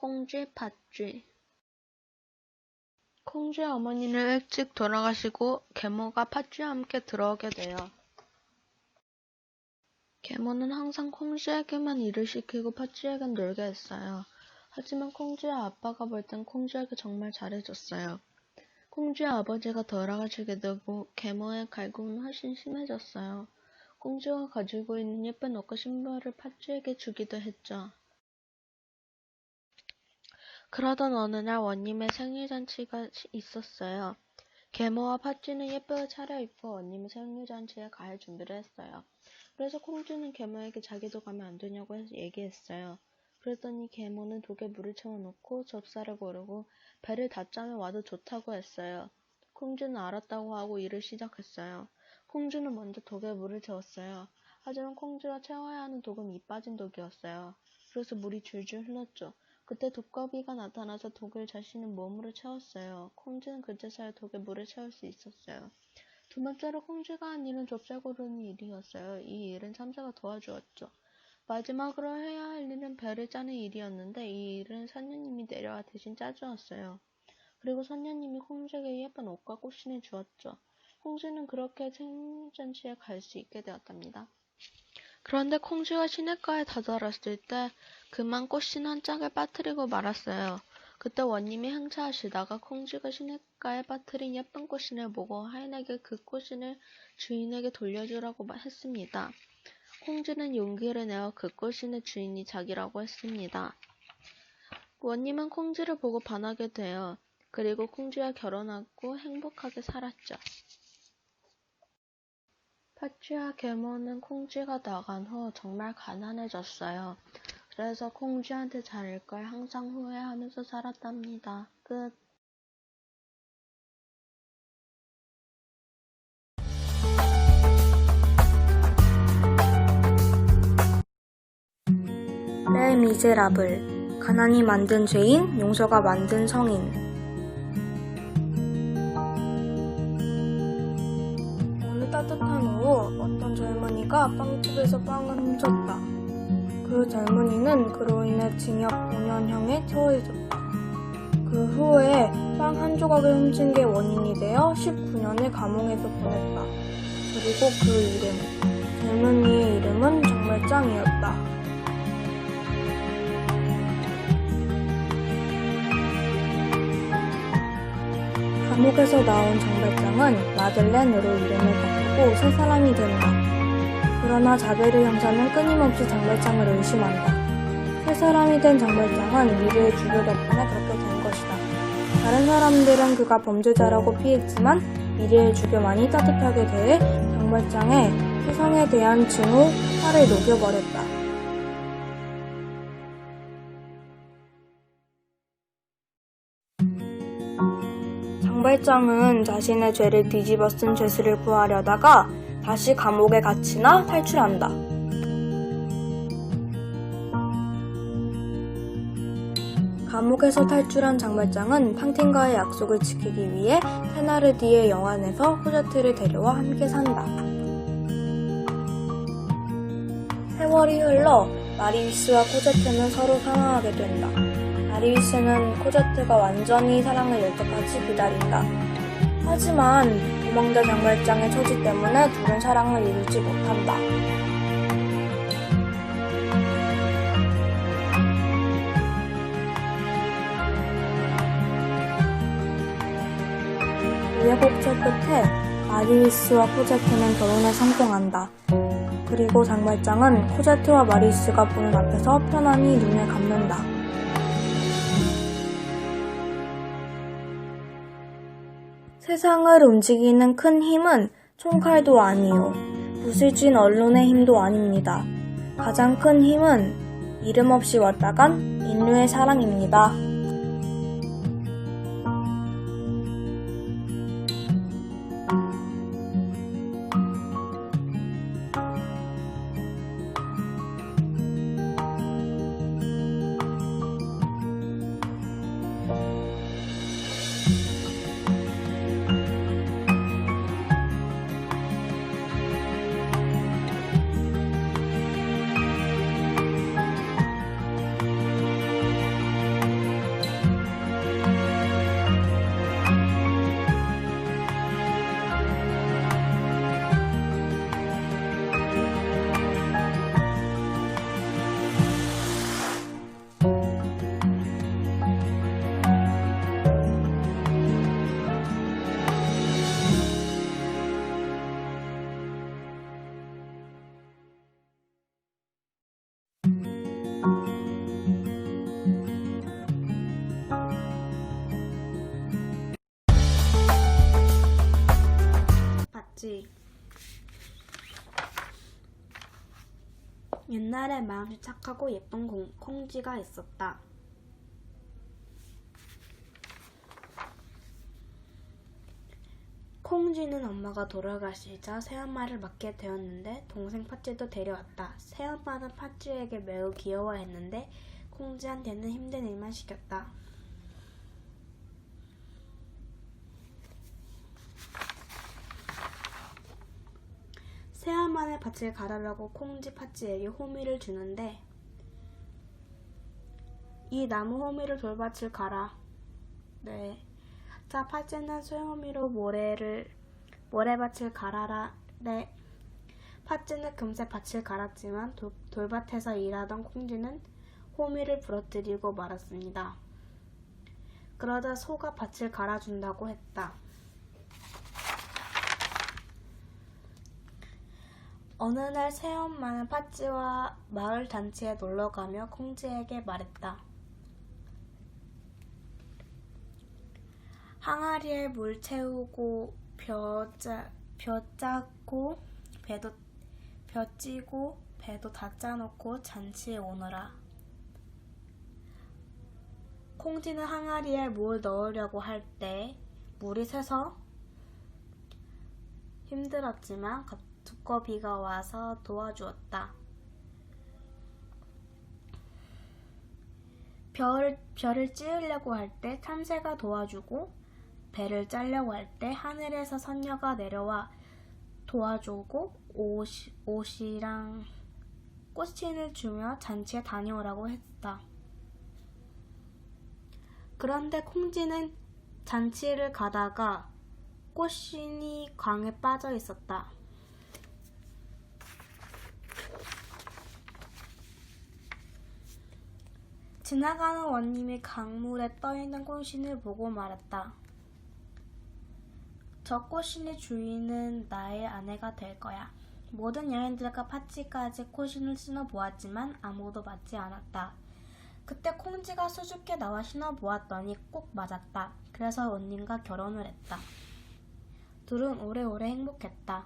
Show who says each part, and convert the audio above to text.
Speaker 1: 콩쥐 팥쥐 콩쥐 어머니는 일찍 돌아가시고 계모가 팥쥐와 함께 들어오게 돼요. 계모는 항상 콩쥐에게만 일을 시키고 팥쥐에겐 놀게 했어요. 하지만 콩쥐의 아빠가 볼 땐 콩쥐에게 정말 잘해줬어요. 콩쥐의 아버지가 돌아가시게 되고 계모의 갈굼은 훨씬 심해졌어요. 콩쥐가 가지고 있는 예쁜 옷과 신발을 팥쥐에게 주기도 했죠. 그러던 어느 날 원님의 생일잔치가 시- 있었어요. 계모와 팥쥐는 예쁘게 차려입고 원님의 생일잔치에 갈 준비를 했어요. 그래서 콩쥐는 계모에게 자기도 가면 안 되냐고 얘기했어요. 그랬더니 계모는 독에 물을 채워놓고 접사를 고르고 배를 다 짜면 와도 좋다고 했어요. 콩쥐는 알았다고 하고 일을 시작했어요. 콩쥐는 먼저 독에 물을 채웠어요. 하지만 콩쥐가 채워야 하는 독은 이 빠진 독이었어요. 그래서 물이 줄줄 흘렀죠. 그때 독거미가 나타나서 독을 자신의 몸으로 채웠어요. 콩쥐는 그제서야 독에 물을 채울 수 있었어요. 두 번째로 콩쥐가 한 일은 좁쌀 고르는 일이었어요. 이 일은 참새가 도와주었죠. 마지막으로 해야 할 일은 배를 짜는 일이었는데 이 일은 선녀님이 내려와 대신 짜주었어요. 그리고 선녀님이 콩쥐에게 예쁜 옷과 꽃신을 주었죠. 콩쥐는 그렇게 생일잔치에 갈 수 있게 되었답니다. 그런데 콩쥐가 시냇가에 다다랐을 때 그만 꽃신 한 짝을 빠뜨리고 말았어요. 그때 원님이 행차하시다가 콩쥐가 시냇가에 빠뜨린 예쁜 꽃신을 보고 하인에게 그 꽃신을 주인에게 돌려주라고 마- 했습니다. 콩쥐는 용기를 내어 그 꽃신의 주인이 자기라고 했습니다. 원님은 콩쥐를 보고 반하게 돼요. 그리고 콩쥐와 결혼하고 행복하게 살았죠. 팥쥐와 계모는 콩쥐가 나간 후 정말 가난해졌어요. 그래서 콩쥐한테 잘할 걸 항상 후회하면서 살았답니다. 끝.
Speaker 2: 레 미제라블 가난이 만든 죄인, 용서가 만든 성인 어느 따뜻한 오후 젊은이가 빵집에서 빵을 훔쳤다. 그 젊은이는 그로 인해 징역 5년형에 처해졌다. 그 후에 빵 한 조각을 훔친 게 원인이 되어 19년을 감옥에서 보냈다. 그리고 그 이름, 젊은이의 이름은 정말 짱이었다. 감옥에서 나온 정발장은 마들렌으로 이름을 바꾸고 새 사람이 된다. 그러나 자베르 형사는 끊임없이 정발장을 의심한다. 새 사람이 된 정발장은 미르의 주교 덕분에 그렇게 된 것이다. 다른 사람들은 그가 범죄자라고 피했지만 미르의 주교만이 따뜻하게 대해 정발장의 세상에 대한 증오, 화를 녹여버렸다. 장발장은 자신의 죄를 뒤집어 쓴 죄수를 구하려다가 다시 감옥에 갇히나 탈출한다. 감옥에서 탈출한 장발장은 팡틴과의 약속을 지키기 위해 테나르디의 영안에서 호저트를 데려와 함께 산다. 세월이 흘러 마리위스와 코제트는 서로 사랑하게 된다. 마리위스는 코제트가 완전히 사랑을 낼 때까지 기다린다. 하지만 도망자 장발장의 처지 때문에 둘은 사랑을 이루지 못한다. 우여곡절 끝에 마리위스와 코제트는 결혼에 성공한다. 그리고 장발장은 코제트와 마리위스가 보는 앞에서 편안히 눈을 감는다. 세상을 움직이는 큰 힘은 총칼도 아니요. 부슬진 언론의 힘도 아닙니다. 가장 큰 힘은 이름 없이 왔다 간 인류의 사랑입니다.
Speaker 3: 같이 옛날에 마음이 착하고 예쁜 공, 콩쥐가 있었다. 콩쥐는 엄마가 돌아가시자 새엄마를 맡게 되었는데 동생 팥쥐도 데려왔다. 새엄마는 팥쥐에게 매우 귀여워했는데 콩쥐한테는 힘든 일만 시켰다. 새엄마는 밭을 갈아라고 콩쥐 팥쥐에게 호미를 주는데 이 나무 호미를 돌밭을 갈아. 네. 자, 팥쥐는 소용호미로 모래를 모래밭을 갈아라. 네. 팥쥐는 금세 밭을 갈았지만 돌, 돌밭에서 일하던 콩쥐는 호미를 부러뜨리고 말았습니다. 그러자 소가 밭을 갈아준다고 했다. 어느 날 새엄마는 팥쥐와 마을 잔치에 놀러 가며 콩쥐에게 말했다. 항아리에 물 채우고 벼, 짜, 벼 짜고 배도 벼 찌고 배도 다 짜놓고 잔치에 오너라. 콩쥐는 항아리에 물 넣으려고 할 때 물이 새서 힘들었지만 갑- 두꺼비가 와서 도와주었다. 별을, 별을 찌으려고 할 때 참새가 도와주고 배를 짜려고 할 때 하늘에서 선녀가 내려와 도와주고 옷, 옷이랑 꽃신을 주며 잔치에 다녀오라고 했다. 그런데 콩쥐는 잔치를 가다가 꽃신이 강에 빠져 있었다. 지나가는 원님이 강물에 떠있는 꽃신을 보고 말했다. 저 꽃신의 주인은 나의 아내가 될 거야. 모든 여인들과 파치까지 꽃신을 신어보았지만 아무도 맞지 않았다. 그때 콩쥐가 수줍게 나와 신어보았더니 꼭 맞았다. 그래서 원님과 결혼을 했다. 둘은 오래오래 행복했다.